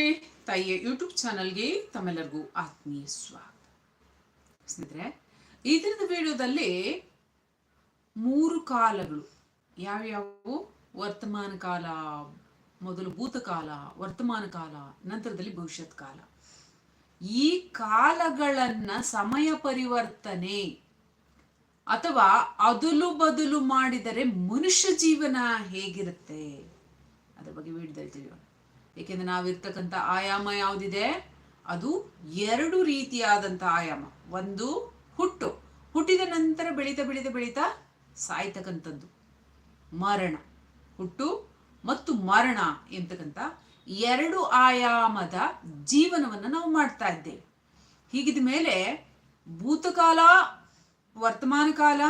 ಸ್ನೇಹಿತರೆ, ತಾಯಿಯ ಯೂಟ್ಯೂಬ್ ಚಾನಲ್ಗೆ ತಮ್ಮೆಲ್ಲರಿಗೂ ಆತ್ಮೀಯ ಸ್ವಾಗತ. ಸ್ನೇಹಿತರೆ, ಈ ದಿನದ ವಿಡಿಯೋದಲ್ಲಿ ಮೂರು ಕಾಲಗಳು. ಯಾವ್ಯಾವು? ವರ್ತಮಾನ ಕಾಲ, ಮೊದಲು ಭೂತಕಾಲ ವರ್ತಮಾನ ಕಾಲ, ನಂತರದಲ್ಲಿ ಭವಿಷ್ಯತ್ ಕಾಲ. ಈ ಕಾಲಗಳನ್ನ ಸಮಯ ಪರಿವರ್ತನೆ ಅಥವಾ ಅದಲು ಬದಲು ಮಾಡಿದರೆ ಮನುಷ್ಯ ಜೀವನ ಹೇಗಿರುತ್ತೆ? ಅದ್ರ ಬಗ್ಗೆ ವಿಡಿಯೋದಲ್ಲಿ ಏಕೆಂದ್ರೆ ನಾವಿರ್ತಕ್ಕಂಥ ಆಯಾಮ ಯಾವುದಿದೆ? ಅದು ಎರಡು ರೀತಿಯಾದಂಥ ಆಯಾಮ. ಒಂದು ಹುಟ್ಟು. ಹುಟ್ಟಿದ ನಂತರ ಬೆಳೀತಾ ಬೆಳೀತಾ ಬೆಳೀತಾ ಸಾಯ್ತಕ್ಕಂಥದ್ದು. ಮರಣ. ಹುಟ್ಟು ಮತ್ತು ಮರಣ ಎಂತಕ್ಕಂಥ ಎರಡು ಆಯಾಮದ ಜೀವನವನ್ನು ನಾವು ಮಾಡ್ತಾ ಇದ್ದೇವೆ. ಹೀಗಿದ ಮೇಲೆ ಭೂತಕಾಲ, ವರ್ತಮಾನ ಕಾಲ,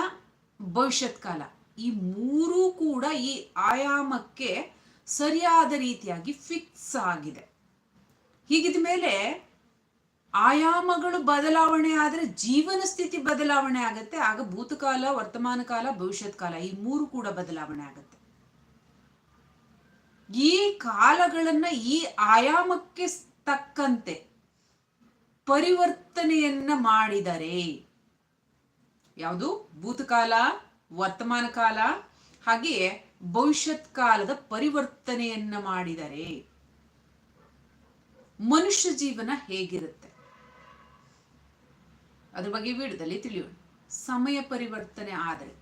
ಭವಿಷ್ಯತ್ ಕಾಲ ಈ ಮೂರೂ ಕೂಡ ಈ ಆಯಾಮಕ್ಕೆ ಸರಿಯಾದ ರೀತಿಯಾಗಿ ಫಿಕ್ಸ್ ಆಗಿದೆ. ಹೀಗಿದ ಮೇಲೆ ಆಯಾಮಗಳು ಬದಲಾವಣೆ ಆದರೆ ಜೀವನ ಸ್ಥಿತಿ ಬದಲಾವಣೆ ಆಗುತ್ತೆ, ಆಗ ಭೂತಕಾಲ, ವರ್ತಮಾನ ಕಾಲ ಭವಿಷ್ಯತ್ ಕಾಲ ಈ ಮೂರು ಕೂಡ ಬದಲಾವಣೆ ಆಗುತ್ತೆ. ಈ ಕಾಲಗಳನ್ನ ಈ ಆಯಾಮಕ್ಕೆ ತಕ್ಕಂತೆ ಪರಿವರ್ತನೆಯನ್ನ ಮಾಡಿದರೆ ಯಾವುದು? ಭೂತಕಾಲ, ವರ್ತಮಾನ ಕಾಲ, ಹಾಗೆಯೇ ಭವಿಷ್ಯತ್ ಕಾಲದ ಪರಿವರ್ತನೆಯನ್ನ ಮಾಡಿದರೆ ಮನುಷ್ಯ ಜೀವನ ಹೇಗಿರುತ್ತೆ? ಅದ್ರ ಬಗ್ಗೆ ವಿಡಿಯೋದಲ್ಲಿ ತಿಳಿಯೋಣ. ಸಮಯ ಪರಿವರ್ತನೆ ಆದರೆ,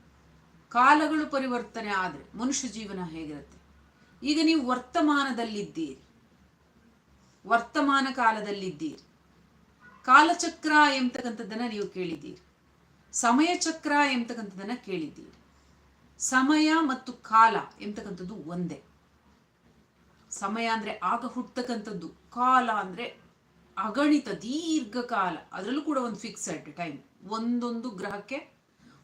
ಕಾಲಗಳು ಪರಿವರ್ತನೆ ಆದರೆ ಮನುಷ್ಯ ಜೀವನ ಹೇಗಿರುತ್ತೆ? ಈಗ ನೀವು ವರ್ತಮಾನದಲ್ಲಿದ್ದೀರಿ. ವರ್ತಮಾನ ಕಾಲದಲ್ಲಿದ್ದೀರಿ. ಕಾಲಚಕ್ರ ಎಂಬತಕ್ಕಂಥದ್ದನ್ನ ನೀವು ಕೇಳಿದ್ದೀರಿ. ಸಮಯ ಚಕ್ರ ಎಂಬತಕ್ಕಂಥದ್ದನ್ನ ಕೇಳಿದ್ದೀರಿ. ಸಮಯ ಮತ್ತು ಕಾಲ ಎಂತಕ್ಕಂಥದ್ದು ಒಂದೇ. ಸಮಯ ಅಂದ್ರೆ ಆಗ ಹುಟ್ಟತಕ್ಕಂಥದ್ದು, ಕಾಲ ಅಂದ್ರೆ ಅಗಣಿತ, ದೀರ್ಘಕಾಲ. ಅದರಲ್ಲೂ ಕೂಡ ಒಂದು ಫಿಕ್ಸೆಡ್ ಟೈಮ್ ಒಂದೊಂದು ಗ್ರಹಕ್ಕೆ,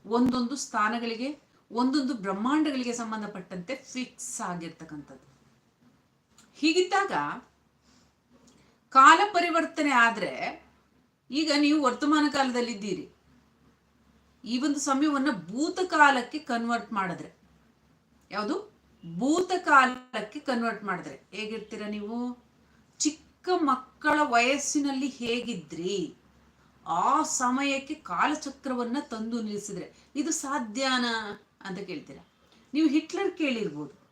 ಒಂದೊಂದು ಸ್ಥಾನಗಳಿಗೆ, ಒಂದೊಂದು ಬ್ರಹ್ಮಾಂಡಗಳಿಗೆ ಸಂಬಂಧಪಟ್ಟಂತೆ ಫಿಕ್ಸ್ ಆಗಿರ್ತಕ್ಕಂಥದ್ದು. ಹೀಗಿದ್ದಾಗ ಕಾಲ ಪರಿವರ್ತನೆ ಆದ್ರೆ ಈಗ ನೀವು ವರ್ತಮಾನ ಕಾಲದಲ್ಲಿದ್ದೀರಿ. ಈ ಒಂದು ಸಮಯವನ್ನ ಭೂತಕಾಲಕ್ಕೆ ಕನ್ವರ್ಟ್ ಮಾಡಿದ್ರೆ. ಯಾವುದು? ಭೂತಕಾಲಕ್ಕೆ ಕನ್ವರ್ಟ್ ಮಾಡಿದ್ರೆ. ಹೇಗಿರ್ತೀರ ನೀವು? ಚಿಕ್ಕ ಮಕ್ಕಳ ವಯಸ್ಸಿನಲ್ಲಿ ಹೇಗಿದ್ರಿ? ಆ ಸಮಯಕ್ಕೆ ಕಾಲಚಕ್ರವನ್ನ ತಂದು ನಿಲ್ಲಿಸಿದ್ರೆ. ಇದು ಸಾಧ್ಯನಾ ಅಂತ ಕೇಳ್ತೀರ? ನೀವು ಹಿಟ್ಲರ್ ಕೇಳಿರ್ಬೋದು.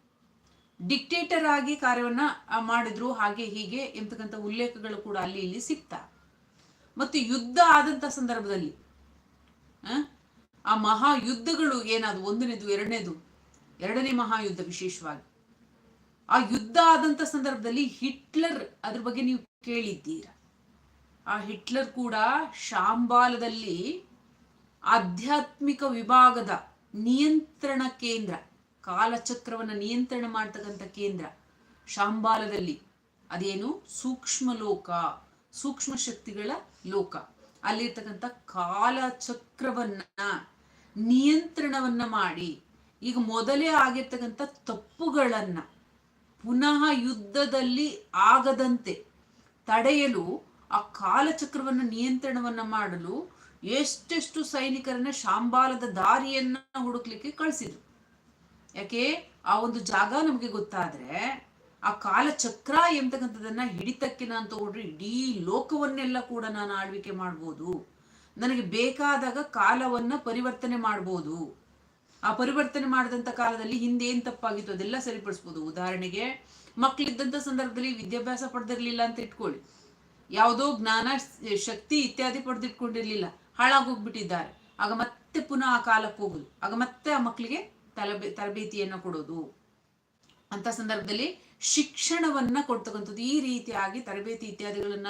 ಡಿಕ್ಟೇಟರ್ ಆಗಿ ಕಾರ್ಯವನ್ನ ಮಾಡಿದ್ರು, ಹಾಗೆ ಹೀಗೆ ಎಂತಕ್ಕಂಥ ಉಲ್ಲೇಖಗಳು ಕೂಡ ಅಲ್ಲಿ ಇಲ್ಲಿ ಸಿಗ್ತಾ. ಮತ್ತು ಯುದ್ಧ ಆದಂತ ಸಂದರ್ಭದಲ್ಲಿ ಆ ಮಹಾಯುದ್ಧಗಳು ಏನಾದ್ರು, ಒಂದನೇದು, ಎರಡನೇದು, ಎರಡನೇ ಮಹಾಯುದ್ಧ ವಿಶೇಷವಾಗಿ. ಆ ಯುದ್ಧ ಆದಂತ ಸಂದರ್ಭದಲ್ಲಿ ಹಿಟ್ಲರ್ ಅದ್ರ ಬಗ್ಗೆ ನೀವು ಕೇಳಿದ್ದೀರಾ? ಆ ಹಿಟ್ಲರ್ ಕೂಡ ಶಾಂಬಾಲದಲ್ಲಿ ಆಧ್ಯಾತ್ಮಿಕ ವಿಭಾಗದ ನಿಯಂತ್ರಣ ಕೇಂದ್ರ, ಕಾಲಚಕ್ರವನ್ನು ನಿಯಂತ್ರಣ ಮಾಡ್ತಕ್ಕಂಥ ಕೇಂದ್ರ ಶಾಂಬಾಲದಲ್ಲಿ. ಅದೇನು? ಸೂಕ್ಷ್ಮ ಲೋಕ, ಸೂಕ್ಷ್ಮ ಶಕ್ತಿಗಳ ಲೋಕ. ಅಲ್ಲಿರ್ತಕ್ಕಂಥ ಕಾಲಚಕ್ರವನ್ನ ನಿಯಂತ್ರಣವನ್ನ ಮಾಡಿ. ಈಗ ಮೊದಲೇ ಆಗಿರ್ತಕ್ಕಂಥ ತಪ್ಪುಗಳನ್ನ ಪುನಃ ಯುದ್ಧದಲ್ಲಿ ಆಗದಂತೆ ತಡೆಯಲು ಆ ಕಾಲಚಕ್ರವನ್ನ ನಿಯಂತ್ರಣವನ್ನ ಮಾಡಲು ಎಷ್ಟೆಷ್ಟು ಸೈನಿಕರನ್ನ ಶಾಂಬಾಲದ ದಾರಿಯನ್ನ ಹುಡುಕ್ಲಿಕ್ಕೆ ಕಳಿಸಿದ್ರು. ಯಾಕೆ? ಆ ಒಂದು ಜಾಗ ನಮಗೆ ಗೊತ್ತಾದ್ರೆ ಆ ಕಾಲಚಕ್ರ ಎಂತಕ್ಕಂಥದ್ದನ್ನ ಹಿಡಿತಕ್ಕೆ ನಾನು ತಗೊಂಡ್ರೆ ಇಡೀ ಲೋಕವನ್ನೆಲ್ಲ ಕೂಡ ನಾನು ಆಳ್ವಿಕೆ ಮಾಡ್ಬೋದು. ನನಗೆ ಬೇಕಾದಾಗ ಕಾಲವನ್ನ ಪರಿವರ್ತನೆ ಮಾಡ್ಬೋದು. ಆ ಪರಿವರ್ತನೆ ಮಾಡಿದಂತ ಕಾಲದಲ್ಲಿ ಹಿಂದೆ ತಪ್ಪಾಗಿತ್ತು ಅದೆಲ್ಲ ಸರಿಪಡಿಸ್ಬೋದು. ಉದಾಹರಣೆಗೆ ಮಕ್ಕಳಿದ್ದಂಥ ಸಂದರ್ಭದಲ್ಲಿ ವಿದ್ಯಾಭ್ಯಾಸ ಪಡೆದಿರ್ಲಿಲ್ಲ ಅಂತ ಇಟ್ಕೊಳ್ಳಿ. ಯಾವುದೋ ಜ್ಞಾನ, ಶಕ್ತಿ ಇತ್ಯಾದಿ ಪಡೆದಿಟ್ಕೊಂಡಿರ್ಲಿಲ್ಲ. ಹಾಳಾಗೋಗ್ಬಿಟ್ಟಿದ್ದಾರೆ. ಆಗ ಮತ್ತೆ ಪುನಃ ಆ ಕಾಲಕ್ಕೆ ಹೋಗುದು. ಆಗ ಮತ್ತೆ ಆ ಮಕ್ಕಳಿಗೆ ತರಬೇ, ತರಬೇತಿಯನ್ನ ಕೊಡೋದು. ಅಂತ ಸಂದರ್ಭದಲ್ಲಿ ಶಿಕ್ಷಣವನ್ನ ಕೊಡ್ತಕ್ಕಂಥದ್ದು ಈ ರೀತಿಯಾಗಿ ತರಬೇತಿ ಇತ್ಯಾದಿಗಳನ್ನ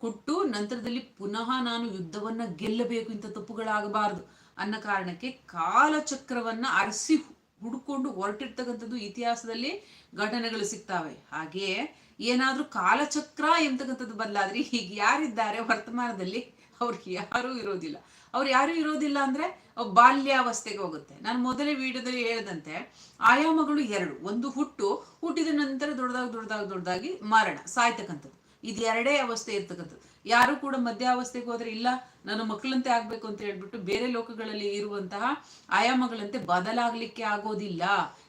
ಕೊಟ್ಟು ನಂತರದಲ್ಲಿ ಪುನಃ ನಾನು ಯುದ್ಧವನ್ನ ಗೆಲ್ಲಬೇಕು ಇಂಥ ತಪ್ಪುಗಳಾಗಬಾರದು ಅನ್ನೋ ಕಾರಣಕ್ಕೆ ಕಾಲಚಕ್ರವನ್ನ ಅರಸಿ ಹುಡ್ಕೊಂಡು ಹೊರಟಿರ್ತಕ್ಕಂಥದ್ದು ಇತಿಹಾಸದಲ್ಲಿ ಘಟನೆಗಳು ಸಿಗ್ತಾವೆ. ಹಾಗೆಯೇ ಏನಾದ್ರೂ ಕಾಲಚಕ್ರ ಎಂತಕ್ಕಂಥದ್ದು ಬದಲಾದ್ರೆ ಈಗ ಯಾರಿದ್ದಾರೆ ವರ್ತಮಾನದಲ್ಲಿ? ಅವ್ರಿಗೆ ಯಾರೂ ಇರೋದಿಲ್ಲ. ಅವ್ರು ಯಾರು ಇರೋದಿಲ್ಲ ಅಂದ್ರೆ ಬಾಲ್ಯಾವಸ್ಥೆಗೆ ಹೋಗುತ್ತೆ. ನಾನು ಮೊದಲೇ ವಿಡಿಯೋದಲ್ಲಿ ಹೇಳಿದಂತೆ ಆಯಾಮಗಳು ಎರಡು. ಒಂದು ಹುಟ್ಟು, ಹುಟ್ಟಿದ ನಂತರ ದೊಡ್ಡದಾಗಿ ದೊಡ್ಡದಾಗಿ ದೊಡ್ಡದಾಗಿ ಮರಣ, ಸಾಯ್ತಕ್ಕಂಥದ್ದು. ಇದು ಎರಡೇ ಅವಸ್ಥೆ ಇರ್ತಕ್ಕಂಥದ್ದು. ಯಾರು ಕೂಡ ಮಧ್ಯಾವಸ್ಥೆಗೆ ಹೋದ್ರೆ ಇಲ್ಲ ನನ್ನ ಮಕ್ಕಳಂತೆ ಆಗ್ಬೇಕು ಅಂತ ಹೇಳ್ಬಿಟ್ಟು ಬೇರೆ ಲೋಕಗಳಲ್ಲಿ ಇರುವಂತಹ ಆಯಾಮಗಳಂತೆ ಬದಲಾಗ್ಲಿಕ್ಕೆ ಆಗೋದಿಲ್ಲ.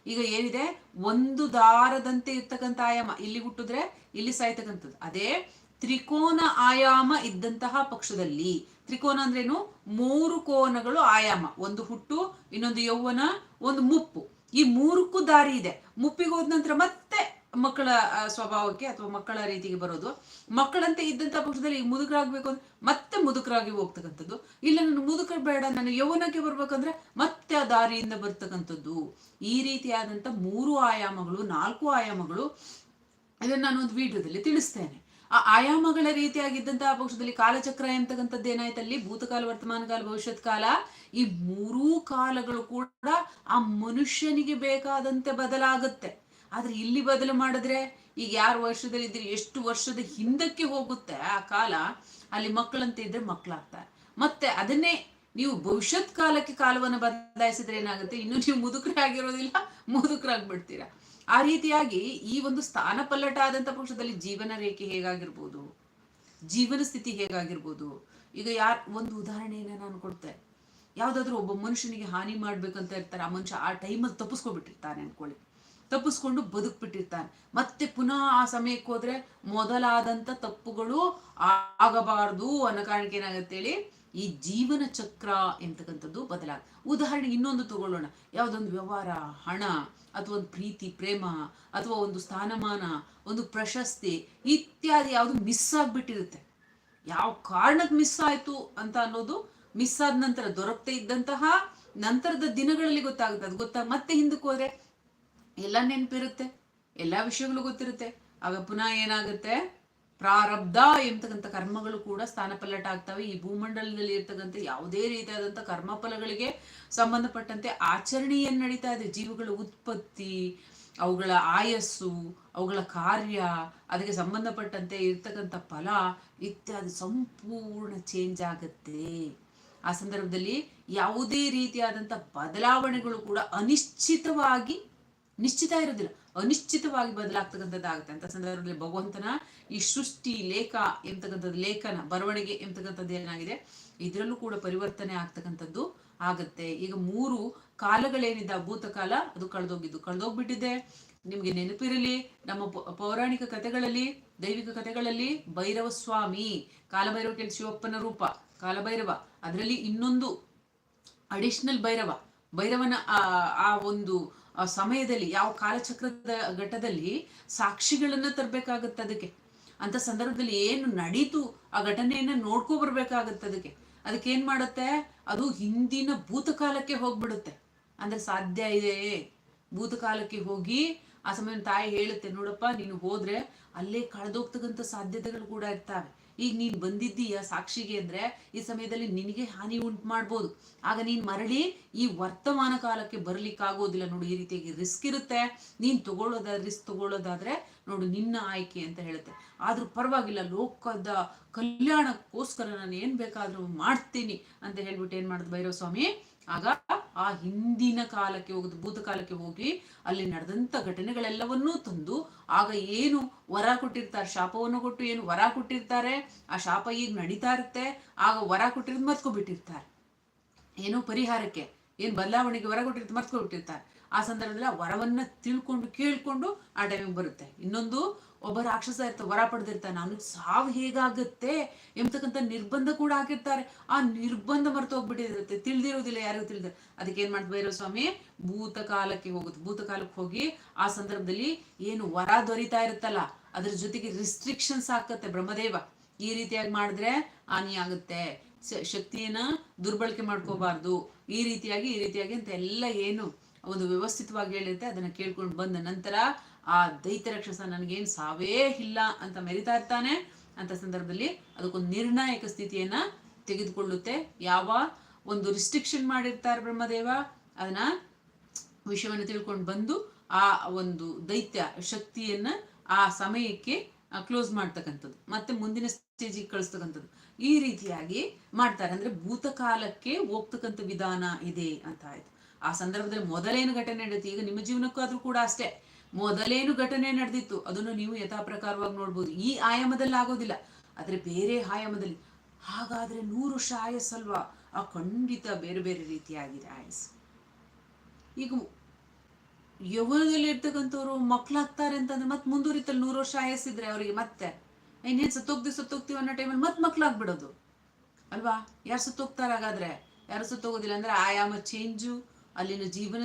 ಈಗ ಏನಿದೆ? ಒಂದು ದಾರದಂತೆ ಇರ್ತಕ್ಕಂಥ ಆಯಾಮ. ಇಲ್ಲಿ ಹುಟ್ಟಿದ್ರೆ ಇಲ್ಲಿ ಸಾಯ್ತಕ್ಕಂಥದ್ದು. ಅದೇ ತ್ರಿಕೋನ ಆಯಾಮ ಇದ್ದಂತಹ ಪಕ್ಷದಲ್ಲಿ. ತ್ರಿಕೋನ ಅಂದ್ರೇನು? ಮೂರು ಕೋನಗಳು ಆಯಾಮ. ಒಂದು ಹುಟ್ಟು, ಇನ್ನೊಂದು ಯೌವನ, ಒಂದು ಮುಪ್ಪು. ಈ ಮೂರಕ್ಕೂ ದಾರಿ ಇದೆ. ಮುಪ್ಪಿಗೆ ಹೋದ ನಂತರ ಮತ್ತೆ ಮಕ್ಕಳ ಸ್ವಭಾವಕ್ಕೆ ಅಥವಾ ಮಕ್ಕಳ ರೀತಿಗೆ ಬರೋದು. ಮಕ್ಕಳಂತೆ ಇದ್ದಂತ ಪಕ್ಷದಲ್ಲಿ ಈಗ ಮುದುಕರಾಗ್ಬೇಕು ಅಂದ್ರೆ ಮತ್ತೆ ಮುದುಕರಾಗಿ ಹೋಗ್ತಕ್ಕಂಥದ್ದು. ಇಲ್ಲ, ನಾನು ಮುದುಕರ ಬೇಡ, ನಾನು ಯೌವನಕ್ಕೆ ಬರ್ಬೇಕಂದ್ರೆ ಮತ್ತೆ ಆ ದಾರಿಯಿಂದ ಬರ್ತಕ್ಕಂಥದ್ದು. ಈ ರೀತಿಯಾದಂತ ಮೂರು ಆಯಾಮಗಳು, ನಾಲ್ಕು ಆಯಾಮಗಳು ಇದನ್ನ ನಾನು ಒಂದು ವಿಡಿಯೋದಲ್ಲಿ ತಿಳಿಸ್ತೇನೆ. ಆ ಆಯಾಮಗಳ ರೀತಿಯಾಗಿದ್ದಂತಹ ಪಕ್ಷದಲ್ಲಿ ಕಾಲಚಕ್ರ ಎಂತಕ್ಕಂಥದ್ದು ಏನಾಯ್ತಲ್ಲಿ ಭೂತಕಾಲ, ವರ್ತಮಾನ ಕಾಲ, ಭವಿಷ್ಯತ್ ಕಾಲ. ಈ ಮೂರೂ ಕಾಲಗಳು ಕೂಡ ಆ ಮನುಷ್ಯನಿಗೆ ಬೇಕಾದಂತೆ ಬದಲಾಗುತ್ತೆ. ಆದ್ರೆ ಇಲ್ಲಿ ಬದಲು ಮಾಡಿದ್ರೆ ಈಗ ಯಾರು ವರ್ಷದಲ್ಲಿ ಇದ್ರೆ ಎಷ್ಟು ವರ್ಷದ ಹಿಂದಕ್ಕೆ ಹೋಗುತ್ತೆ ಆ ಕಾಲ, ಅಲ್ಲಿ ಮಕ್ಕಳಂತ ಇದ್ರೆ ಮಕ್ಕಳಾಗ್ತಾರೆ. ಮತ್ತೆ ಅದನ್ನೇ ನೀವು ಭವಿಷ್ಯತ್ ಕಾಲಕ್ಕೆ ಕಾಲವನ್ನು ಬದಲಾಯಿಸಿದ್ರೆ ಏನಾಗುತ್ತೆ? ಇನ್ನು ನೀವು ಮುದುಕರಾಗಿರೋದಿಲ್ಲ ಮುದುಕರಾಗ್ಬಿಡ್ತೀರಾ. ಆ ರೀತಿಯಾಗಿ ಈ ಒಂದು ಸ್ಥಾನ ಪಲ್ಲಟ ಆದಂತ ಪಕ್ಷದಲ್ಲಿ ಜೀವನ ರೇಖೆ ಹೇಗಾಗಿರ್ಬೋದು? ಜೀವನ ಸ್ಥಿತಿ ಹೇಗಾಗಿರ್ಬೋದು? ಈಗ ಯಾರ್, ಒಂದು ಉದಾಹರಣೆಯನ್ನ ನಾನು ಕೊಡ್ತೆ. ಯಾವ್ದಾದ್ರು ಒಬ್ಬ ಮನುಷ್ಯನಿಗೆ ಹಾನಿ ಮಾಡ್ಬೇಕಂತ ಇರ್ತಾರೆ, ಆ ಮನುಷ್ಯ ಆ ಟೈಮಲ್ಲಿ ತಪ್ಪಿಸ್ಕೊಬಿಟ್ಟಿರ್ತಾನೆ ಅನ್ಕೊಳ್ಳಿ. ತಪ್ಪಿಸ್ಕೊಂಡು ಬದುಕ್ಬಿಟ್ಟಿರ್ತಾನೆ. ಮತ್ತೆ ಪುನಃ ಆ ಸಮಯಕ್ಕೆ ಹೋದ್ರೆ ಮೊದಲಾದಂಥ ತಪ್ಪುಗಳು ಆಗಬಾರದು ಅನ್ನೋ ಕಾರಣಕ್ಕೆ ಏನಾಗುತ್ತೆ ಹೇಳಿ ಈ ಜೀವನ ಚಕ್ರ ಎಂತಕ್ಕಂಥದ್ದು ಬದಲಾಗ ಉದಾಹರಣೆಗೆ ಇನ್ನೊಂದು ತಗೊಳ್ಳೋಣ. ಯಾವುದೊಂದು ವ್ಯವಹಾರ, ಹಣ, ಅಥವಾ ಒಂದು ಪ್ರೀತಿ, ಪ್ರೇಮ, ಅಥವಾ ಒಂದು ಸ್ಥಾನಮಾನ, ಒಂದು ಪ್ರಶಸ್ತಿ ಇತ್ಯಾದಿ ಯಾವುದು ಮಿಸ್ ಆಗ್ಬಿಟ್ಟಿರುತ್ತೆ. ಯಾವ ಕಾರಣಕ್ಕೆ ಮಿಸ್ ಆಯ್ತು ಅಂತ ಅನ್ನೋದು ಮಿಸ್ ಆದ ನಂತರ ದೊರಕ್ತೇ ಇದ್ದಂತಹ ನಂತರದ ದಿನಗಳಲ್ಲಿ ಗೊತ್ತಾಗುತ್ತೆ. ಅದು ಗೊತ್ತಾಗ ಮತ್ತೆ ಹಿಂದಕ್ಕೆ ಹೋದ್ರೆ ಎಲ್ಲ ನೆನಪಿರುತ್ತೆ, ಎಲ್ಲ ವಿಷಯಗಳು ಗೊತ್ತಿರುತ್ತೆ. ಆಗ ಪುನಃ ಏನಾಗುತ್ತೆ? ಪ್ರಾರಬ್ಧ ಎಂಬತಕ್ಕಂಥ ಕರ್ಮಗಳು ಕೂಡ ಸ್ಥಾನಪಲ್ಲಟ ಆಗ್ತವೆ. ಈ ಭೂಮಂಡಲದಲ್ಲಿ ಇರ್ತಕ್ಕಂಥ ಯಾವುದೇ ರೀತಿಯಾದಂಥ ಕರ್ಮಫಲಗಳಿಗೆ ಸಂಬಂಧಪಟ್ಟಂತೆ ಆಚರಣೆಯನ್ನು ನಡೀತಾ ಇದೆ. ಜೀವಗಳ ಉತ್ಪತ್ತಿ, ಅವುಗಳ ಆಯಸ್ಸು, ಅವುಗಳ ಕಾರ್ಯ, ಅದಕ್ಕೆ ಸಂಬಂಧಪಟ್ಟಂತೆ ಇರ್ತಕ್ಕಂಥ ಫಲ ಇತ್ಯಾದಿ ಸಂಪೂರ್ಣ ಚೇಂಜ್ ಆಗುತ್ತೆ. ಆ ಸಂದರ್ಭದಲ್ಲಿ ಯಾವುದೇ ರೀತಿಯಾದಂಥ ಬದಲಾವಣೆಗಳು ಕೂಡ ಅನಿಶ್ಚಿತವಾಗಿ ನಿಶ್ಚಿತ ಇರೋದಿಲ್ಲ. ಅನಿಶ್ಚಿತವಾಗಿ ಬದಲಾಗ್ತಕ್ಕಂಥದ್ದಾಗುತ್ತೆ. ಅಂತ ಸಂದರ್ಭದಲ್ಲಿ ಭಗವಂತನ ಈ ಸೃಷ್ಟಿ ಲೇಖ ಎಂತಕ್ಕಂಥದ್ದು, ಲೇಖನ ಬರವಣಿಗೆ ಎಂತಕ್ಕಂಥದ್ದು ಏನಾಗಿದೆ? ಇದರಲ್ಲೂ ಕೂಡ ಪರಿವರ್ತನೆ ಆಗ್ತಕ್ಕಂಥದ್ದು ಆಗತ್ತೆ. ಈಗ ಮೂರು ಕಾಲಗಳೇನಿದೆ, ಭೂತಕಾಲ, ಅದು ಕಳೆದೋಗಿದ್ದು. ಕಳೆದೋಗ್ಬಿಟ್ಟಿದೆ. ನಿಮ್ಗೆ ನೆನಪಿರಲಿ, ನಮ್ಮ ಪೌರಾಣಿಕ ಕಥೆಗಳಲ್ಲಿ, ದೈವಿಕ ಕಥೆಗಳಲ್ಲಿ ಭೈರವ ಸ್ವಾಮಿ ಕಾಲಭೈರವ ಕೇಳಿ ಶಿವಪ್ಪನ ರೂಪ, ಕಾಲಭೈರವ. ಅದರಲ್ಲಿ ಇನ್ನೊಂದು ಅಡಿಷನಲ್ ಭೈರವ. ಭೈರವನ ಆ ಒಂದು ಆ ಸಮಯದಲ್ಲಿ, ಯಾವ ಕಾಲಚಕ್ರದ ಘಟ್ಟದಲ್ಲಿ ಸಾಕ್ಷಿಗಳನ್ನ ತರಬೇಕಾಗತ್ತೆ ಅದಕ್ಕೆ. ಅಂತ ಸಂದರ್ಭದಲ್ಲಿ ಏನು ನಡೀತು ಆ ಘಟನೆಯನ್ನ ನೋಡ್ಕೊ ಬರ್ಬೇಕಾಗತ್ತೆ ಅದಕ್ಕೆ. ಅದಕ್ಕೆ ಏನ್ ಮಾಡುತ್ತೆ? ಅದು ಹಿಂದಿನ ಭೂತಕಾಲಕ್ಕೆ ಹೋಗ್ಬಿಡುತ್ತೆ. ಅಂದ್ರೆ ಸಾಧ್ಯ ಇದೆ. ಭೂತಕಾಲಕ್ಕೆ ಹೋಗಿ ಆ ಸಮಯ ತಾಯಿ ಹೇಳುತ್ತೆ, ನೋಡಪ್ಪ, ನೀನು ಹೋದ್ರೆ ಅಲ್ಲೇ ಕಳೆದೋಗ್ತಕ್ಕಂಥ ಸಾಧ್ಯತೆಗಳು ಕೂಡ ಇರ್ತಾವೆ. ಈಗ ನೀನ್ ಬಂದಿದ್ದೀಯ ಸಾಕ್ಷಿಗೆ ಅಂದ್ರೆ ಈ ಸಮಯದಲ್ಲಿ ನಿನಗೆ ಹಾನಿ ಉಂಟು ಮಾಡ್ಬೋದು. ಆಗ ನೀನ್ ಮರಳಿ ಈ ವರ್ತಮಾನ ಕಾಲಕ್ಕೆ ಬರ್ಲಿಕ್ಕಾಗೋದಿಲ್ಲ ನೋಡು, ಈ ರೀತಿಯಾಗಿ ರಿಸ್ಕ್ ಇರುತ್ತೆ. ನೀನ್ ತಗೊಳ್ಳೋದ ರಿಸ್ಕ್ ತಗೊಳ್ಳೋದಾದ್ರೆ ನೋಡು, ನಿನ್ನ ಆಯ್ಕೆ ಅಂತ ಹೇಳುತ್ತೆ. ಆದ್ರೂ ಪರವಾಗಿಲ್ಲ, ಲೋಕದ ಕಲ್ಯಾಣಕ್ಕೋಸ್ಕರ ನಾನು ಏನ್ ಬೇಕಾದ್ರೂ ಮಾಡ್ತೀನಿ ಅಂತ ಹೇಳ್ಬಿಟ್ಟು ಏನ್ ಮಾಡುದು ಭೈರವ ಸ್ವಾಮಿ ಆಗ ಆ ಹಿಂದಿನ ಕಾಲಕ್ಕೆ ಹೋಗುದು, ಭೂತಕಾಲಕ್ಕೆ ಹೋಗಿ ಅಲ್ಲಿ ನಡೆದಂತ ಘಟನೆಗಳೆಲ್ಲವನ್ನೂ ತಂದು ಆಗ ಏನು ವರ ಕೊಟ್ಟಿರ್ತಾರೆ, ಶಾಪವನ್ನು ಕೊಟ್ಟು ಏನು ವರ ಕೊಟ್ಟಿರ್ತಾರೆ, ಆ ಶಾಪ ಈಗ ನಡೀತಾ ಇರುತ್ತೆ, ಆಗ ವರ ಕೊಟ್ಟಿರೋದು ಮರ್ತ್ಕೊಬಿಟ್ಟಿರ್ತಾರೆ ಏನೋ ಪರಿಹಾರಕ್ಕೆ, ಏನ್ ಬದಲಾವಣೆಗೆ ವರ ಕೊಟ್ಟಿರ್ತಾರೆ ಮರ್ತ್ಕೊಬಿಟ್ಟಿರ್ತಾರೆ ಆ ಸಂದರ್ಭದಲ್ಲಿ ಆ ವರವನ್ನ ತಿಳ್ಕೊಂಡು ಕೇಳ್ಕೊಂಡು ಆ ಟೈಮಿಗೆ ಬರುತ್ತೆ. ಇನ್ನೊಂದು ಒಬ್ಬ ರಾಕ್ಷಸ ಇರ್ತ, ವರ ಪಡೆದಿರ್ತಾನೆ. ನಾನು ಸಾವು ಹೇಗಾಗುತ್ತೆ ಎಂಬತಕ್ಕಂಥ ನಿರ್ಬಂಧ ಕೂಡ ಹಾಕಿರ್ತಾರೆ. ಆ ನಿರ್ಬಂಧ ಮರೆತು ಹೋಗ್ಬಿಟ್ಟಿರುತ್ತೆ. ತಿಳಿದಿರೋದಿಲ್ಲ ಯಾರಿಗೂ ತಿಳಿದ. ಅದಕ್ಕೆ ಏನ್ ಮಾಡ್ತಾ ಇರೋ ಸ್ವಾಮಿ? ಭೂತಕಾಲಕ್ಕೆ ಹೋಗುತ್ತೆ ಭೂತಕಾಲಕ್ಕೆ ಹೋಗಿ ಆ ಸಂದರ್ಭದಲ್ಲಿ ಏನು ವರ ದೊರೀತಾ ಇರುತ್ತಲ್ಲ, ಅದ್ರ ಜೊತೆಗೆ ರಿಸ್ಟ್ರಿಕ್ಷನ್ಸ್ ಹಾಕತ್ತೆ ಬ್ರಹ್ಮದೇವ. ಈ ರೀತಿಯಾಗಿ ಮಾಡಿದ್ರೆ ಹಾನಿ ಆಗುತ್ತೆ. ಶಕ್ತಿಯನ್ನ ದುರ್ಬಳಕೆ ಮಾಡ್ಕೋಬಾರ್ದು. ಈ ರೀತಿಯಾಗಿ ಈ ರೀತಿಯಾಗಿ ಅಂತ ಎಲ್ಲ ಏನು ಒಂದು ವ್ಯವಸ್ಥಿತವಾಗಿ ಹೇಳಿರುತ್ತೆ ಅದನ್ನ ಕೇಳ್ಕೊಂಡು ಬಂದ ನಂತರ ಆ ದೈತ್ಯ ರಕ್ಷಸ ನನಗೇನು ಸಾವೇ ಇಲ್ಲ ಅಂತ ಮೆರಿತಾ ಇರ್ತಾನೆ. ಅಂತ ಸಂದರ್ಭದಲ್ಲಿ ಅದಕ್ಕೊಂದು ನಿರ್ಣಾಯಕ ಸ್ಥಿತಿಯನ್ನ ತೆಗೆದುಕೊಳ್ಳುತ್ತೆ. ಯಾವ? ಒಂದು ರಿಸ್ಟ್ರಿಕ್ಷನ್ ಮಾಡಿರ್ತಾರೆ ಬ್ರಹ್ಮದೇವ. ಅದನ್ನ ವಿಷಯವನ್ನು ತಿಳ್ಕೊಂಡು ಬಂದು ಆ ಒಂದು ದೈತ್ಯ ಶಕ್ತಿಯನ್ನ ಆ ಸಮಯಕ್ಕೆ ಕ್ಲೋಸ್ ಮಾಡ್ತಕ್ಕಂಥದ್ದು. ಮತ್ತೆ ಮುಂದಿನ ಸ್ಟೇಜಿಗೆ ಕಳಿಸ್ತಕ್ಕಂಥದ್ದು. ಈ ರೀತಿಯಾಗಿ ಮಾಡ್ತಾರೆ. ಅಂದ್ರೆ ಭೂತಕಾಲಕ್ಕೆ ಹೋಗ್ತಕ್ಕಂಥ ವಿಧಾನ ಇದೆ ಅಂತ ಆಯ್ತು. ಆ ಸಂದರ್ಭದಲ್ಲಿ ಮೊದಲೇನು ಘಟನೆ ನಡೆಯುತ್ತೆ ಈಗ ನಿಮ್ಮ ಜೀವನಕ್ಕಾದ್ರೂ ಕೂಡ ಅಷ್ಟೇ. ಮೊದಲೇನು ಘಟನೆ ನಡೆದಿತ್ತು, ಅದನ್ನು ನೀವು ಯಥಾ ಪ್ರಕಾರವಾಗಿ ನೋಡ್ಬೋದು. ಈ ಆಯಾಮದಲ್ಲಿ ಆಗೋದಿಲ್ಲ. ಆದರೆ ಬೇರೆ ಆಯಾಮದಲ್ಲಿ. ಹಾಗಾದ್ರೆ ನೂರು ವರ್ಷ ಆಯಸ್ಸಲ್ವಾ? ಆ ಖಂಡಿತ ಬೇರೆ ಬೇರೆ ರೀತಿಯಾಗಿದೆ ಆಯಸ್ಸು. ಈಗ ಯೌವನದಲ್ಲಿ ಇರ್ತಕ್ಕಂಥವ್ರು ಮಕ್ಳಾಗ್ತಾರೆ ಅಂತಂದ್ರೆ ಮತ್ತೆ ಮುಂದುವರಿತಲ್ಲಿ? ನೂರು ವರ್ಷ ಆಯಸ್ಸಿದ್ರೆ ಅವರಿಗೆ ಮತ್ತೆ. ಇನ್ನೇನು ಸತ್ತೋಗ್ತೀವಿ ಸತ್ತೋಗ್ತೀವಿ ಅನ್ನೋ ಟೈಮಲ್ಲಿ ಮತ್ತೆ ಮಕ್ಳಾಗ್ಬಿಡೋದು. ಅಲ್ವಾ? ಯಾರು ಸುತ್ತೋಗ್ತಾರೆ ಹಾಗಾದ್ರೆ ಯಾರು ಸುತ್ತೋಗೋದಿಲ್ಲ ಅಂದ್ರೆ ಆಯಾಮ ಚೇಂಜು ಅಲ್ಲಿನ ಜೀವನ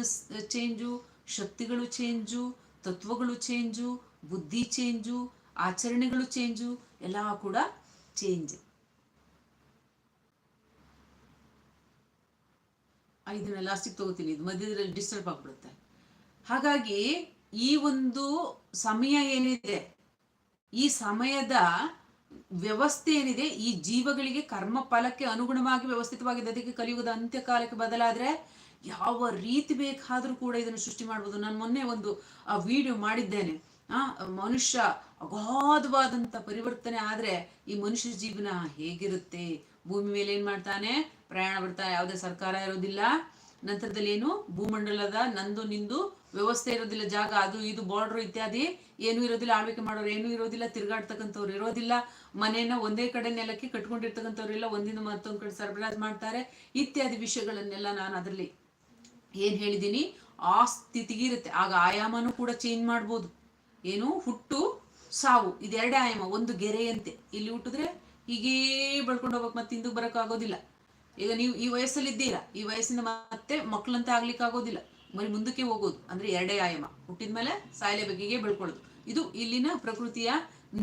ಚೇಂಜು ಶಕ್ತಿಗಳು ಚೇಂಜು ತತ್ವಗಳು ಚೇಂಜು ಬುದ್ಧಿ ಚೇಂಜು ಆಚರಣೆಗಳು ಚೇಂಜು ಎಲ್ಲ ಕೂಡ ಚೇಂಜ್ ಇದನ್ನ ಲಾಸ್ಟಿಗೆ ತಗೋತೀನಿ. ಇದು ಮಧ್ಯದಲ್ಲಿ ಡಿಸ್ಟರ್ಬ್ ಆಗ್ಬಿಡುತ್ತೆ. ಹಾಗಾಗಿ ಈ ಒಂದು ಸಮಯ ಏನಿದೆ, ಈ ಸಮಯದ ವ್ಯವಸ್ಥೆ ಏನಿದೆ, ಈ ಜೀವಗಳಿಗೆ ಕರ್ಮ ಫಲಕ್ಕೆ ಅನುಗುಣವಾಗಿ ವ್ಯವಸ್ಥಿತವಾಗಿದೆ ಅದಕ್ಕೆ ಕಲಿಯುಗದ ಅಂತ್ಯಕಾಲಕ್ಕೆ ಬದಲಾದ್ರೆ ಯಾವ ರೀತಿ ಬೇಕಾದರೂ ಕೂಡ ಇದನ್ನು ಸೃಷ್ಟಿ ಮಾಡ್ಬೋದು. ನಾನು ಮೊನ್ನೆ ಒಂದು ವಿಡಿಯೋ ಮಾಡಿದ್ದೇನೆ. ಆ, ಮನುಷ್ಯ ಅಗಾಧವಾದಂತ ಪರಿವರ್ತನೆ ಆದರೆ ಈ ಮನುಷ್ಯ ಜೀವನ ಹೇಗಿರುತ್ತೆ? ಭೂಮಿ ಮೇಲೆ ಏನು ಮಾಡ್ತಾನೆ? ಪ್ರಯಾಣ ಬರ್ತಾ ಯಾವುದೇ ಸರ್ಕಾರ ಇರೋದಿಲ್ಲ. ನಂತರದಲ್ಲಿ ಏನು? ಭೂಮಂಡಲದ ನಂದು ನಿಂದು ವ್ಯವಸ್ಥೆ ಇರೋದಿಲ್ಲ, ಜಾಗ ಅದು ಇದು ಬಾರ್ಡರ್ ಇತ್ಯಾದಿ ಏನು ಇರೋದಿಲ್ಲ. ಆಳ್ವಿಕೆ ಮಾಡೋರು ಏನು ಇರೋದಿಲ್ಲ, ತಿರುಗಾಡ್ತಕ್ಕಂಥವ್ರು ಇರೋದಿಲ್ಲ. ಮನೆಯನ್ನ ಒಂದೇ ಕಡೆ ನೆಲಕ್ಕೆ ಕಟ್ಕೊಂಡಿರ್ತಕ್ಕಂಥವ್ರೆಲ್ಲ ಒಂದಿನ ಮತ್ತೊಂದು ಕಡೆ ಸರಬರಾಜು ಮಾಡ್ತಾರೆ. ಇತ್ಯಾದಿ ವಿಷಯಗಳನ್ನೆಲ್ಲ ನಾನು ಅದರಲ್ಲಿ ಏನ್ ಹೇಳಿದ್ದೀನಿ ಆ ಸ್ಥಿತಿಗಿರುತ್ತೆ. ಆಗ ಆಯಾಮನೂ ಕೂಡ ಚೇಂಜ್ ಮಾಡ್ಬೋದು. ಏನು? ಹುಟ್ಟು, ಸಾವು. ಇದೆರಡೇ ಆಯಾಮ. ಒಂದು ಗೆರೆಯಂತೆ. ಇಲ್ಲಿ ಹುಟ್ಟಿದ್ರೆ ಹೀಗೇ ಬಳ್ಕೊಂಡು ಹೋಗ್ಬೇಕು, ಮತ್ತೆ ಹಿಂದಕ್ಕೆ ಬರೋಕ್ಕಾಗೋದಿಲ್ಲ ಈಗ ನೀವು ಈ ವಯಸ್ಸಲ್ಲಿ ಇದ್ದೀರಾ ಈ ವಯಸ್ಸಿನ ಮತ್ತೆ ಮಕ್ಕಳಂತೆ ಆಗ್ಲಿಕ್ಕೆ ಆಗೋದಿಲ್ಲ. ಬರೀ ಮುಂದಕ್ಕೆ ಹೋಗೋದು. ಅಂದ್ರೆ ಎರಡೇ ಆಯಾಮ. ಹುಟ್ಟಿದ ಮೇಲೆ ಸಾಯಿಲೆ ಬಗೆಗೆ ಬೆಳ್ಕೊಳ್ಳೋದು. ಇದು ಇಲ್ಲಿನ ಪ್ರಕೃತಿಯ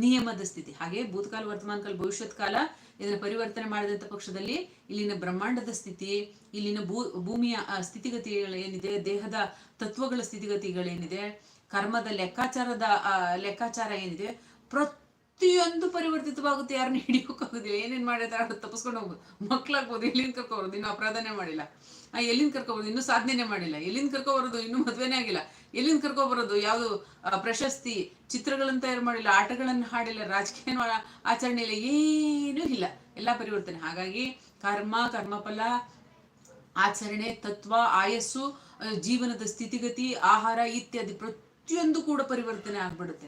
ನಿಯಮದ ಸ್ಥಿತಿ. ಹಾಗೆ ಭೂತಕಾಲ ವರ್ತಮಾನ ಕಾಲ ಭವಿಷ್ಯತ್ ಕಾಲ ಇದನ್ನ ಪರಿವರ್ತನೆ ಮಾಡಿದಂಥ ಪಕ್ಷದಲ್ಲಿ ಇಲ್ಲಿನ ಬ್ರಹ್ಮಾಂಡದ ಸ್ಥಿತಿ, ಇಲ್ಲಿನ ಭೂ, ಭೂಮಿಯ ಸ್ಥಿತಿಗತಿಗಳು ಏನಿದೆ, ದೇಹದ ತತ್ವಗಳ ಸ್ಥಿತಿಗತಿಗಳೇನಿದೆ, ಕರ್ಮದ ಲೆಕ್ಕಾಚಾರದ ಲೆಕ್ಕಾಚಾರ ಏನಿದೆ, ಪ್ರತಿಯೊಂದು ಪರಿವರ್ತಿತವಾಗುತ್ತೆ, ಯಾರನ್ನ ಹಿಡಿಯೋಕ್ಕಾಗೋದಿಲ್ಲ. ಏನೇನ್ ಮಾಡಿರ್ತಾರೆ ಅವ್ರು ತಪ್ಪಿಸ್ಕೊಂಡು ಹೋಗ್ಬೋದು. ಮಕ್ಳಾಗ್ಬೋದು, ಇಲ್ಲಿಂದ ಕರ್ಕೋಬೋದು ಇನ್ನೂ ಅಪರಾಧನೇ ಮಾಡಿಲ್ಲ. ಎಲ್ಲಿಂದ ಕರ್ಕೊಬರೋದು ಇನ್ನೂ ಸಾಧನೆನೇ ಮಾಡಿಲ್ಲ. ಎಲ್ಲಿಂದ ಕರ್ಕೊಬರೋದು ಇನ್ನೂ ಮದ್ವೆನೇ ಆಗಿಲ್ಲ. ಎಲ್ಲಿಂದ ಕರ್ಕೊಬರೋದು ಯಾವುದು ಪ್ರಶಸ್ತಿ, ಚಿತ್ರಗಳನ್ನ ತಯಾರು ಮಾಡಿಲ್ಲ, ಆಟಗಳನ್ನು ಹಾಡಿಲ್ಲ, ರಾಜಕೀಯ ಆಚರಣೆ ಇಲ್ಲ ಏನೂ ಇಲ್ಲ. ಎಲ್ಲ ಪರಿವರ್ತನೆ. ಹಾಗಾಗಿ ಕರ್ಮ, ಕರ್ಮಫಲ, ಆಚರಣೆ, ತತ್ವ, ಆಯಸ್ಸು ಜೀವನದ ಸ್ಥಿತಿಗತಿ, ಆಹಾರ ಇತ್ಯಾದಿ ಪ್ರತಿಯೊಂದು ಕೂಡ ಪರಿವರ್ತನೆ ಆಗ್ಬಿಡುತ್ತೆ.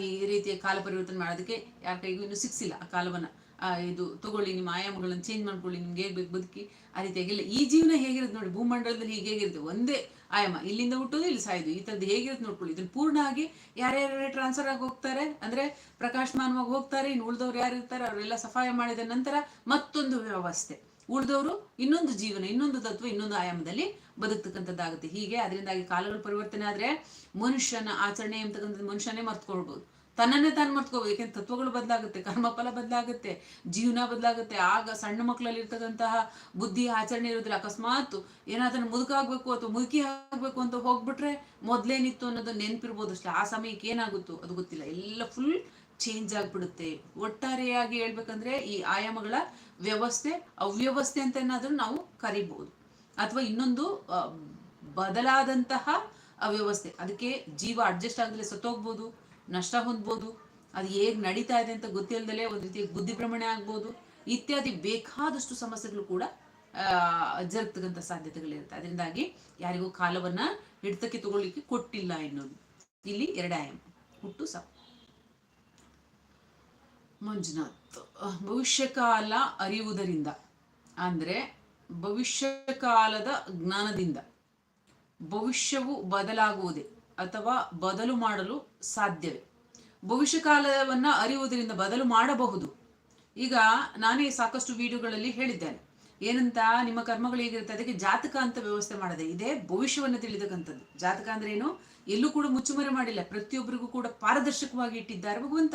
ಈ ರೀತಿಯ ಕಾಲ ಪರಿವರ್ತನೆ ಮಾಡೋದಕ್ಕೆ ಯಾರ ಕೈಗೂ ಇನ್ನು ಸಿಕ್ಸಿಲ್ಲ ಆ ಕಾಲವನ್ನ. ಇದು ತಗೊಳ್ಳಿ, ನಿಮ್ಮ ಆಯಾಮಗಳನ್ನು ಚೇಂಜ್ ಮಾಡ್ಕೊಳ್ಳಿ, ನಿಮ್ಗೆ ಹೇಗೆ ಬೇಕು ಬದುಕಿ, ಆ ರೀತಿಯಾಗಿಲ್ಲ ಈ ಜೀವನ ಹೇಗಿರುತ್ತೆ ನೋಡಿ, ಭೂಮಂಡಲದಲ್ಲಿ ಹೀಗೆ ಹೇಗಿರುತ್ತೆ. ಒಂದೇ ಆಯಾಮ, ಇಲ್ಲಿಂದ ಹುಟ್ಟೋದು, ಇಲ್ಲಿ ಸಾಯೋದು, ಈ ಥರದ್ದು ಹೇಗಿರುತ್ತೆ ನೋಡ್ಕೊಳ್ಳಿ. ಇದನ್ನು ಪೂರ್ಣ ಆಗಿ ಯಾರ್ಯಾರೇ ಟ್ರಾನ್ಸ್ಫರ್ ಆಗಿ ಹೋಗ್ತಾರೆ, ಅಂದ್ರೆ ಪ್ರಕಾಶಮಾನವಾಗಿ ಹೋಗ್ತಾರೆ, ಇನ್ನು ಉಳಿದವ್ರು ಯಾರು ಇರ್ತಾರೆ, ಅವರೆಲ್ಲ ಸಫಾಯ ಮಾಡಿದ ನಂತರ ಮತ್ತೊಂದು ವ್ಯವಸ್ಥೆ. ಉಳಿದವರು ಇನ್ನೊಂದು ಜೀವನ, ಇನ್ನೊಂದು ತತ್ವ, ಇನ್ನೊಂದು ಆಯಾಮದಲ್ಲಿ ಬದುಕ್ತಕ್ಕಂಥದ್ದಾಗುತ್ತೆ. ಹೀಗೆ, ಅದರಿಂದಾಗಿ ಕಾಲಗಳು ಪರಿವರ್ತನೆ ಆದ್ರೆ ಮನುಷ್ಯನ ಆಚರಣೆ ಎಂಬತಕ್ಕಂಥದ್ದು ಮನುಷ್ಯನೇ ಮರ್ತ್ಕೊಳ್ಬಹುದು ತನ್ನನ್ನೇ ತಾನು ಮರ್ತ್ಕೋಬೋದು ಯಾಕೆಂದ್ರೆ ತತ್ವಗಳು ಬದಲಾಗುತ್ತೆ, ಕರ್ಮಫಲ ಬದಲಾಗುತ್ತೆ, ಜೀವನ ಬದಲಾಗುತ್ತೆ. ಆಗ ಸಣ್ಣ ಮಕ್ಕಳಲ್ಲಿ ಇರ್ತಕ್ಕಂತಹ ಬುದ್ಧಿ, ಆಚರಣೆ ಇರೋದಿಲ್ಲ ಅಕಸ್ಮಾತ್ ಏನಾದ್ರೂ ಮುದುಕಾಗ್ಬೇಕು ಅಥವಾ ಮುದುಕಿ ಆಗ್ಬೇಕು ಅಂತ ಹೋಗ್ಬಿಟ್ರೆ ಮೊದ್ಲೇನಿತ್ತು ಅನ್ನೋದು ನೆನ್ಪಿರ್ಬೋದು ಅಷ್ಟೇ. ಆ ಸಮಯಕ್ಕೆ ಏನಾಗುತ್ತೋ ಅದು ಗೊತ್ತಿಲ್ಲ. ಎಲ್ಲ ಫುಲ್ ಚೇಂಜ್ ಆಗ್ಬಿಡುತ್ತೆ. ಒಟ್ಟಾರೆಯಾಗಿ ಹೇಳ್ಬೇಕಂದ್ರೆ ಈ ಆಯಾಮಗಳ ವ್ಯವಸ್ಥೆ, ಅವ್ಯವಸ್ಥೆ ಅಂತ ಏನಾದ್ರೂ ನಾವು ಕರಿಬಹುದು ಅಥವಾ ಇನ್ನೊಂದು ಬದಲಾದಂತಹ ಅವ್ಯವಸ್ಥೆ. ಅದಕ್ಕೆ ಜೀವ ಅಡ್ಜಸ್ಟ್ ಆಗದಲ್ಲೇ ಸತ್ತೋಗ್ಬೋದು. ನಷ್ಟ ಹೊಂದ್ಬೋದು. ಅದು ಹೇಗೆ ನಡೀತಾ ಇದೆ ಅಂತ ಗೊತ್ತಿಲ್ಲದಲೇ ಒಂದು ರೀತಿ ಬುದ್ಧಿ ಭ್ರಮಣೆ ಆಗ್ಬೋದು. ಇತ್ಯಾದಿ ಬೇಕಾದಷ್ಟು ಸಮಸ್ಯೆಗಳು ಕೂಡ ಜರುಗ್ತಕ್ಕಂಥ ಸಾಧ್ಯತೆಗಳಿರುತ್ತೆ. ಅದರಿಂದಾಗಿ ಯಾರಿಗೂ ಕಾಲವನ್ನ ಹಿಡ್ತಕ್ಕೆ ತಗೊಳ್ಳಿಕ್ಕೆ ಕೊಟ್ಟಿಲ್ಲ ಎನ್ನುವುದು. ಇಲ್ಲಿ ಎರಡಾಯಂ ಹುಟ್ಟು ಸಾವು ಮಂಜುನಾಥ್, ಭವಿಷ್ಯಕಾಲ ಅರಿಯುವುದರಿಂದ, ಅಂದರೆ ಭವಿಷ್ಯಕಾಲದ ಜ್ಞಾನದಿಂದ ಭವಿಷ್ಯವು ಬದಲಾಗುವುದೇ. ಅಥವಾ ಬದಲು ಮಾಡಲು ಸಾಧ್ಯವೇ? ಭವಿಷ್ಯ ಕಾಲವನ್ನು ಅರಿಯುವುದರಿಂದ ಬದಲು ಮಾಡಬಹುದು. ಈಗ ನಾನೇ ಸಾಕಷ್ಟು ವಿಡಿಯೋಗಳಲ್ಲಿ ಹೇಳಿದ್ದೇನೆ. ಏನಂತ ನಿಮ್ಮ ಕರ್ಮಗಳು ಹೇಗಿರುತ್ತೆ? ಅದಕ್ಕೆ ಜಾತಕ ಅಂತ ವ್ಯವಸ್ಥೆ ಮಾಡದೆ ಇದೇ ಭವಿಷ್ಯವನ್ನು ತಿಳಿದಕ್ಕಂಥದ್ದು ಜಾತಕ ಅಂದ್ರೆ ಏನು? ಎಲ್ಲೂ ಕೂಡ ಮುಚ್ಚುಮರೆ ಮಾಡಿಲ್ಲ. ಪ್ರತಿಯೊಬ್ಬರಿಗೂ ಕೂಡ ಪಾರದರ್ಶಕವಾಗಿ ಇಟ್ಟಿದ್ದಾರೆ ಭಗವಂತ.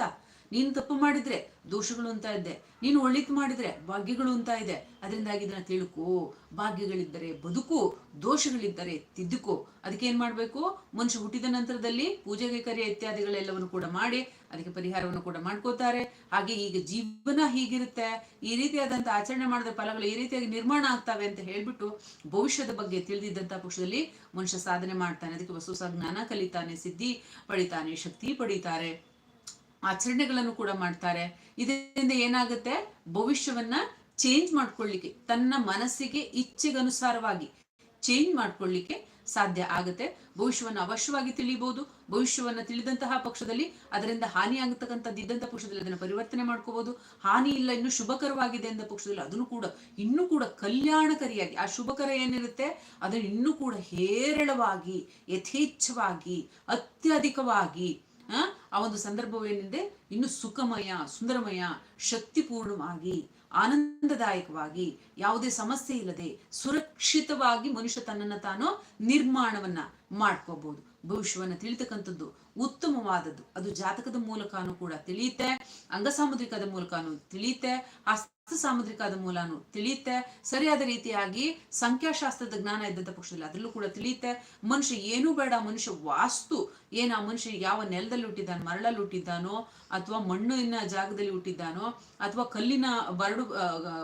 ನೀನು ತಪ್ಪು ಮಾಡಿದ್ರೆ ದೋಷಗಳು ಅಂತ ಇದ್ದೆ ನೀನು ಒಳ್ಳಿತ್ ಮಾಡಿದ್ರೆ ಭಾಗ್ಯಗಳು ಅಂತ ಇದೆ. ಅದರಿಂದಾಗಿ ಇದನ್ನ ತಿಳ್ಕೊ. ಭಾಗ್ಯಗಳಿದ್ದರೆ ಬದುಕು, ದೋಷಗಳಿದ್ದರೆ ತಿದ್ದುಕೋ. ಅದಕ್ಕೆ ಏನ್ ಮಾಡ್ಬೇಕು? ಮನುಷ್ಯ ಹುಟ್ಟಿದ ನಂತರದಲ್ಲಿ ಪೂಜೆಗೆ ಕರೆ ಇತ್ಯಾದಿಗಳೆಲ್ಲವನ್ನು ಕೂಡ ಮಾಡಿ ಅದಕ್ಕೆ ಪರಿಹಾರವನ್ನು ಕೂಡ ಮಾಡ್ಕೋತಾರೆ. ಹಾಗೆ ಈಗ ಜೀವನ ಹೀಗಿರುತ್ತೆ. ಈ ರೀತಿಯಾದಂತ ಆಚರಣೆ ಮಾಡಿದ ಫಲಗಳು ಈ ರೀತಿಯಾಗಿ ನಿರ್ಮಾಣ ಆಗ್ತವೆ ಅಂತ ಹೇಳ್ಬಿಟ್ಟು ಭವಿಷ್ಯದ ಬಗ್ಗೆ ತಿಳಿದಿದ್ದಂತ ಪಕ್ಷದಲ್ಲಿ ಮನುಷ್ಯ ಸಾಧನೆ ಮಾಡ್ತಾನೆ. ಅದಕ್ಕೆ ಹೊಸ ಜ್ಞಾನ ಕಲಿತಾನೆ, ಸಿದ್ಧಿ ಪಡಿತಾನೆ, ಶಕ್ತಿ ಪಡಿತಾರೆ. ಆಚರಣೆಗಳನ್ನು ಕೂಡ ಮಾಡ್ತಾರೆ. ಇದರಿಂದ ಏನಾಗುತ್ತೆ? ಭವಿಷ್ಯವನ್ನ ಚೇಂಜ್ ಮಾಡ್ಕೊಳ್ಳಿಕ್ಕೆ, ತನ್ನ ಮನಸ್ಸಿಗೆ ಇಚ್ಛೆಗನುಸಾರವಾಗಿ ಚೇಂಜ್ ಮಾಡ್ಕೊಳ್ಳಿಕ್ಕೆ ಸಾಧ್ಯ ಆಗುತ್ತೆ. ಭವಿಷ್ಯವನ್ನು ಅವಶ್ಯವಾಗಿ ತಿಳಿಯಬಹುದು ಭವಿಷ್ಯವನ್ನು ತಿಳಿದಂತಹ ಪಕ್ಷದಲ್ಲಿ ಅದರಿಂದ ಹಾನಿ ಆಗತಕ್ಕಂಥದ್ದು ಇದ್ದಂಥ ಪಕ್ಷದಲ್ಲಿ ಅದನ್ನು ಪರಿವರ್ತನೆ ಮಾಡ್ಕೋಬಹುದು ಹಾನಿ ಇಲ್ಲ, ಇನ್ನು ಶುಭಕರವಾಗಿದೆ ಎಂದ ಪಕ್ಷದಲ್ಲಿ ಅದನ್ನು ಕೂಡ, ಇನ್ನೂ ಕೂಡ ಕಲ್ಯಾಣಕರಿಯಾಗಿ, ಆ ಶುಭಕರ ಏನಿರುತ್ತೆ? ಅದನ್ನು ಇನ್ನೂ ಕೂಡ ಹೇರಳವಾಗಿ, ಯಥೇಚ್ಛವಾಗಿ, ಅತ್ಯಧಿಕವಾಗಿ ಆ? ಒಂದು ಸಂದರ್ಭವೇನಿದೆ ಇನ್ನು ಸುಖಮಯ ಸುಂದರಮಯ ಶಕ್ತಿಪೂರ್ಣವಾಗಿ ಆನಂದದಾಯಕವಾಗಿ ಯಾವುದೇ ಸಮಸ್ಯೆ ಇಲ್ಲದೆ ಸುರಕ್ಷಿತವಾಗಿ ಮನುಷ್ಯ ತನ್ನನ್ನು ತಾನು ನಿರ್ಮಾಣವನ್ನ ಮಾಡ್ಕೋಬಹುದು ಭವಿಷ್ಯವನ್ನ ತಿಳಿತಕ್ಕಂಥದ್ದು ಉತ್ತಮವಾದದ್ದು. ಅದು ಜಾತಕದ ಮೂಲಕನೂ ಕೂಡ ತಿಳಿಯುತ್ತೆ, ಅಂಗಸಾಮುದ್ರಿಕದ ಮೂಲಕನೂ ತಿಳಿಯುತ್ತೆ, ಹಸ್ತ ಸಾಮುದ್ರಿಕದ ಮೂಲನು ತಿಳಿಯುತ್ತೆ. ಸರಿಯಾದ ರೀತಿಯಾಗಿ ಸಂಖ್ಯಾಶಾಸ್ತ್ರದ ಜ್ಞಾನ ಇದ್ದಂಥ ಪಕ್ಷದಲ್ಲಿ ಅದರಲ್ಲೂ ಕೂಡ ತಿಳಿಯುತ್ತೆ. ಮನುಷ್ಯ ಏನೂ ಬೇಡ, ಮನುಷ್ಯ ವಾಸ್ತು ಏನು, ಆ ಮನುಷ್ಯ ಯಾವ ನೆಲದಲ್ಲಿ ಹುಟ್ಟಿದ್ದಾನೆ, ಮರಳಲ್ಲಿ ಹುಟ್ಟಿದ್ದಾನೋ, ಅಥವಾ ಮಣ್ಣಿನ ಜಾಗದಲ್ಲಿ ಹುಟ್ಟಿದ್ದಾನೋ, ಅಥವಾ ಕಲ್ಲಿನ ಬರಡು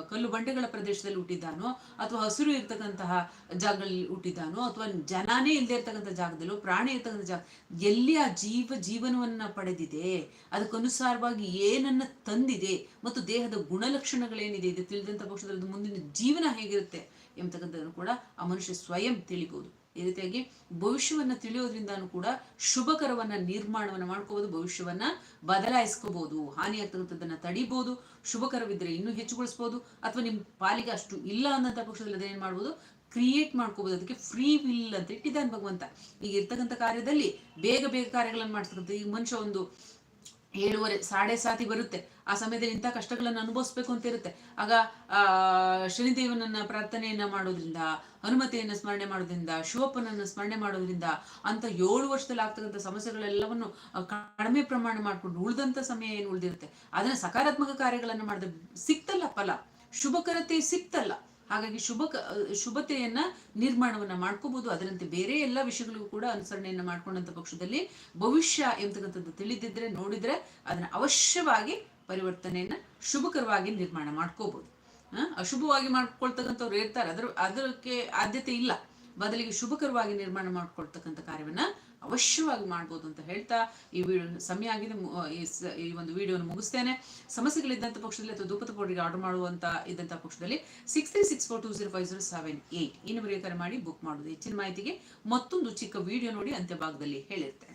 ಕಲ್ಲು ಬಂಡೆಗಳ ಪ್ರದೇಶದಲ್ಲಿ ಹುಟ್ಟಿದ್ದಾನೋ ಅಥವಾ ಹಸಿರು ಇರ್ತಕ್ಕಂತಹ ಜಾಗದಲ್ಲಿ ಹುಟ್ಟಿದ್ದಾನೋ ಅಥವಾ ಜನಾನೇ ಇಲ್ಲದೆ ಇರ್ತಕ್ಕಂಥ ಜಾಗದಲ್ಲೋ, ಪ್ರಾಣಿ ಇರ್ತಕ್ಕಂಥ ಜಾಗ, ಎಲ್ಲಿ ಆ ಜೀವ ಜೀವನವನ್ನ ಪಡೆದಿದೆ, ಅದಕ್ಕನುಸಾರವಾಗಿ ಏನನ್ನ ತಂದಿದೆ ಮತ್ತು ದೇಹದ ಗುಣಲಕ್ಷಣಗಳೇನಿದೆ ಇದು ತಿಳಿದಂಥ ಪಕ್ಷದಲ್ಲಿ ಮುಂದಿನ ಜೀವನ ಹೇಗಿರುತ್ತೆ ಎಂಬತಕ್ಕಂಥದ್ದನ್ನು ಕೂಡ ಆ ಮನುಷ್ಯ ಸ್ವಯಂ ತಿಳಿಬಹುದು ಈ ರೀತಿಯಾಗಿ ಭವಿಷ್ಯವನ್ನ ತಿಳಿಯೋದ್ರಿಂದಾನು ಕೂಡ ಶುಭಕರವನ್ನ ನಿರ್ಮಾಣವನ್ನ ಮಾಡ್ಕೋಬಹುದು ಭವಿಷ್ಯವನ್ನ ಬದಲಾಯಿಸ್ಕೋಬಹುದು ಹಾನಿ ಆಗ್ತಕ್ಕಂಥದ್ದನ್ನ ತಡಿಬಹುದು ಶುಭಕರವಿದ್ರೆ ಇನ್ನೂ ಹೆಚ್ಚುಗೊಳಿಸಬಹುದು ಅಥವಾ ನಿಮ್ಮ ಪಾಲಿಗೆ ಅಷ್ಟು ಇಲ್ಲ ಅನ್ನೋಂಥ ಪಕ್ಷದಲ್ಲಿ ಅದನ್ನ ಏನ್ ಮಾಡ್ಬೋದು ಕ್ರಿಯೇಟ್ ಮಾಡ್ಕೋಬಹುದು ಅದಕ್ಕೆ ಫ್ರೀ ವಿಲ್ ಅಂತ ಇಟ್ಟಿದ್ದಾನೆ ಭಗವಂತ. ಈಗ ಇರ್ತಕ್ಕಂಥ ಕಾರ್ಯದಲ್ಲಿ ಬೇಗ ಬೇಗ ಕಾರ್ಯಗಳನ್ನು ಮಾಡ್ತಕ್ಕಂಥ ಈಗ ಮನುಷ್ಯ ಒಂದು ಏಳುವರೆ, ಸಾಡೆ ಸಾತಿ ಬರುತ್ತೆ. ಆ ಸಮಯದಲ್ಲಿ ಇಂಥ ಕಷ್ಟಗಳನ್ನು ಅನುಭವಿಸ್ಬೇಕು ಅಂತ ಇರುತ್ತೆ. ಆಗ, ಆ, ಶನಿದೇವನನ್ನ ಪ್ರಾರ್ಥನೆಯನ್ನ ಮಾಡೋದ್ರಿಂದ, ಹನುಮತೆಯನ್ನ ಸ್ಮರಣೆ ಮಾಡೋದ್ರಿಂದ, ಶಿವಪ್ಪನನ್ನ ಸ್ಮರಣೆ ಮಾಡೋದ್ರಿಂದ ಅಂತ ಏಳು ವರ್ಷದಲ್ಲಿ ಆಗ್ತಕ್ಕಂಥ ಸಮಸ್ಯೆಗಳೆಲ್ಲವನ್ನು ಕಡಿಮೆ ಪ್ರಮಾಣ ಮಾಡ್ಕೊಂಡು ಉಳಿದಂಥ ಸಮಯ ಏನು ಉಳಿದಿರುತ್ತೆ? ಅದನ್ನ ಸಕಾರಾತ್ಮಕ ಕಾರ್ಯಗಳನ್ನು ಮಾಡಿದ್ರೆ ಸಿಕ್ತಲ್ಲ ಫಲ. ಶುಭಕರತೆ ಸಿಕ್ತಲ್ಲ. ಹಾಗಾಗಿ ಶುಭ ಶುಭತೆಯನ್ನ ನಿರ್ಮಾಣವನ್ನ ಮಾಡ್ಕೋಬಹುದು ಅದರಂತೆ ಬೇರೆ ಎಲ್ಲ ವಿಷಯಗಳಿಗೂ ಕೂಡ ಅನುಸರಣೆಯನ್ನ ಮಾಡ್ಕೊಂಡಂತ ಪಕ್ಷದಲ್ಲಿ ಭವಿಷ್ಯ ಎಂತಕ್ಕಂಥದ್ದು ತಿಳಿದಿದ್ರೆ, ನೋಡಿದ್ರೆ ಅದನ್ನ ಅವಶ್ಯವಾಗಿ ಪರಿವರ್ತನೆಯನ್ನ ಶುಭಕರವಾಗಿ ನಿರ್ಮಾಣ ಮಾಡ್ಕೋಬಹುದು ಅಶುಭವಾಗಿ ಮಾಡ್ಕೊಳ್ತಕ್ಕಂಥವ್ರು ಇರ್ತಾರೆ. ಅದ್ರ, ಅದಕ್ಕೆ ಆದ್ಯತೆ ಇಲ್ಲ. ಬದಲಿಗೆ ಶುಭಕರವಾಗಿ ನಿರ್ಮಾಣ ಮಾಡ್ಕೊಳ್ತಕ್ಕಂಥ ಕಾರ್ಯವನ್ನ ಅವಶ್ಯವಾಗಿ ಮಾಡ್ಬೋದು ಅಂತ ಹೇಳ್ತಾ ಈ ವಿಡಿಯೋ ಸಮಯ ಆಗಿದೆ. ಈ ಒಂದು ವಿಡಿಯೋನ ಮುಗಿಸ್ತೇನೆ. ಸಮಸ್ಯೆಗಳಿದ್ದಂಥ ಪಕ್ಷದಲ್ಲಿ ಅಥವಾ ಧೂಪದ ಕೋಟಿಗೆ ಆರ್ಡರ್ ಮಾಡುವಂತ ಇದ್ದಂಥ ಪಕ್ಷದಲ್ಲಿ six three six four two zero five zero seven eight ಈ ನಂಬರಿಗೆ ಕರೆ ಮಾಡಿ ಬುಕ್ ಮಾಡೋದು ಹೆಚ್ಚಿನ ಮಾಹಿತಿಗೆ ಮತ್ತೊಂದು ಚಿಕ್ಕ ವಿಡಿಯೋ ನೋಡಿ ಅಂತ್ಯ ಭಾಗದಲ್ಲಿ ಹೇಳಿರ್ತೇನೆ.